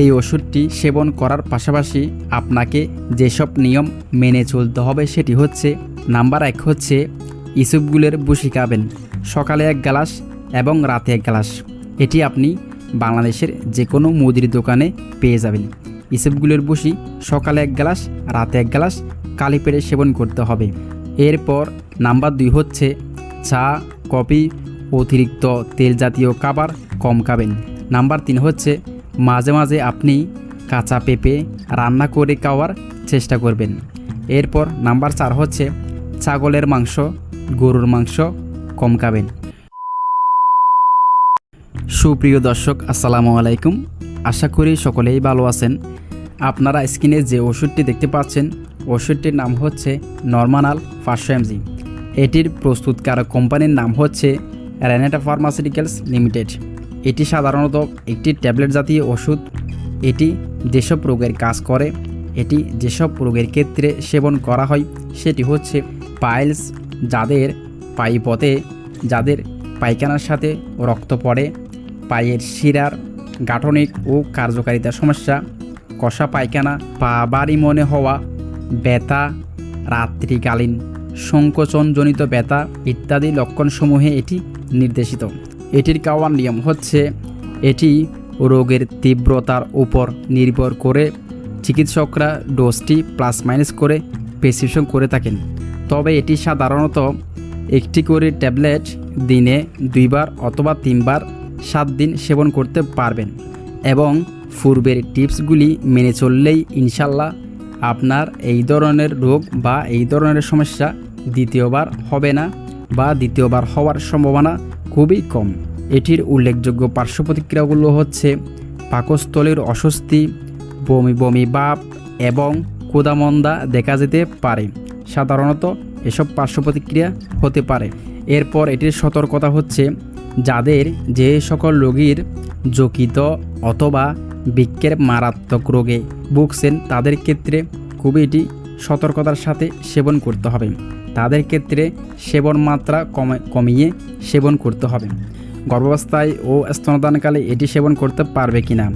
এই ওষুধটি সেবন করার পাশাপাশি আপনাকে যেসব নিয়ম মেনে চলতে হবে সেটি হচ্ছে, নাম্বার এক হচ্ছে, ইসুপগুলের বুসি খাবেন। সকালে এক গ্লাস এবং রাতে এক গ্লাস। এটি আপনি বাংলাদেশের যে কোনো মুদির দোকানে পেয়ে যাবেন। ইসুপগুলের বুসি সকালে এক গ্লাস, রাতে এক গ্লাস কালি পেটে সেবন করতে হবে। এরপর নাম্বার দুই হচ্ছে, চা, কফি, অতিরিক্ত তেল জাতীয় খাবার কম খাবেন। নাম্বার তিন হচ্ছে মাঝে মাঝে আপনি কাঁচা পেঁপে রান্না করে খাওয়ার চেষ্টা করবেন। এরপর নাম্বার চার হচ্ছে ছাগলের মাংস, গরুর মাংস কম খাবেন। সুপ্রিয় দর্শক, আসসালামু আলাইকুম। আশা করি সকলেই ভালো আছেন। আপনারা স্ক্রিনে যে ওষুধটি দেখতে পাচ্ছেন, ওষুধটির নাম হচ্ছে নর্মানাল পাঁচশো এমজি এটির প্রস্তুতকারক কোম্পানির নাম হচ্ছে রেনেটা ফার্মাসিউটিক্যালস লিমিটেড। এটি সাধারণত একটি ট্যাবলেট জাতীয় ওষুধ। এটি যেসব রোগের কাজ করে, এটি যেসব রোগের ক্ষেত্রে সেবন করা হয়, সেটি হচ্ছে পাইলস যাদের পাইপথে যাদের পায়খানার সাথে রক্ত পড়ে, পায়ের শিরার গাঠনিক ও কার্যকারিতার সমস্যা, কষা পায়খানা পা বাড়ি মনে হওয়া, ব্যথা, রাত্রিকালীন সংকোচনজনিত ব্যথা ইত্যাদি লক্ষণসমূহে এটি নির্দেশিত। এটির খাওয়ার নিয়ম হচ্ছে, এটি রোগের তীব্রতার উপর নির্ভর করে চিকিৎসকরা ডোজটি প্লাস মাইনাস করে প্রেসক্রিপশন করে থাকেন। তবে এটি সাধারণত একটি করে ট্যাবলেট দিনে দুইবার অথবা তিনবার সাত দিন সেবন করতে পারবেন এবং পূর্বের টিপসগুলি মেনে চললেই ইনশাল্লাহ আপনার এই ধরনের রোগ বা এই ধরনের সমস্যা দ্বিতীয়বার হবে না বা দ্বিতীয়বার হওয়ার সম্ভাবনা খুবই কম। এটির উল্লেখযোগ্য পার্শ্ব প্রতিক্রিয়াগুলো হচ্ছে পাকস্থলীর অস্বস্তি, বমি বমি ভাব এবং ক্ষুদামন্দা দেখা যেতে পারে। সাধারণত এসব পার্শ্ব প্রতিক্রিয়া হতে পারে। এরপর এটির সতর্কতা হচ্ছে যাদের যে সকল রোগীর জকিত অথবা বৃক্কের মারাত্মক রোগে ভুগছেন তাদের ক্ষেত্রে খুবই এটি সতর্কতার সাথে সেবন করতে হবে। তাদের ক্ষেত্রে সেবন মাত্রা কমে, কমিয়ে সেবন করতে হবে। গর্ভাবস্থায় ও স্তনদানকালে এটি সেবন করতে পারবে কিনা?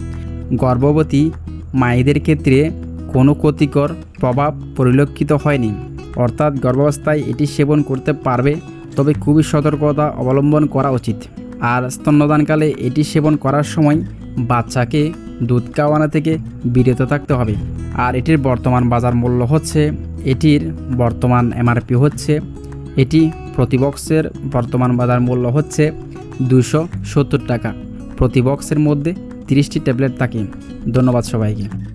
গর্ভবতী মায়েদের ক্ষেত্রে কোনো ক্ষতিকর প্রভাব পরিলক্ষিত হয়নি। অর্থাৎ গর্ভাবস্থায় এটি সেবন করতে পারবে, তবে খুবই সতর্কতা অবলম্বন করা উচিত। আর স্তন্যদানকালে এটি সেবন করার সময় বাচ্চাকে দুধ কাওয়ানা থেকে বিরত থাকতে হবে। আর এটির বর্তমান বাজার মূল্য হচ্ছে, এটির বর্তমান এমআরপি হচ্ছে, এটি প্রতি বক্সের বর্তমান বাজার মূল্য হচ্ছে দুশো সত্তর টাকা। প্রতি বক্সের মধ্যে তিরিশটি ট্যাবলেট থাকে। ধন্যবাদ সবাইকে।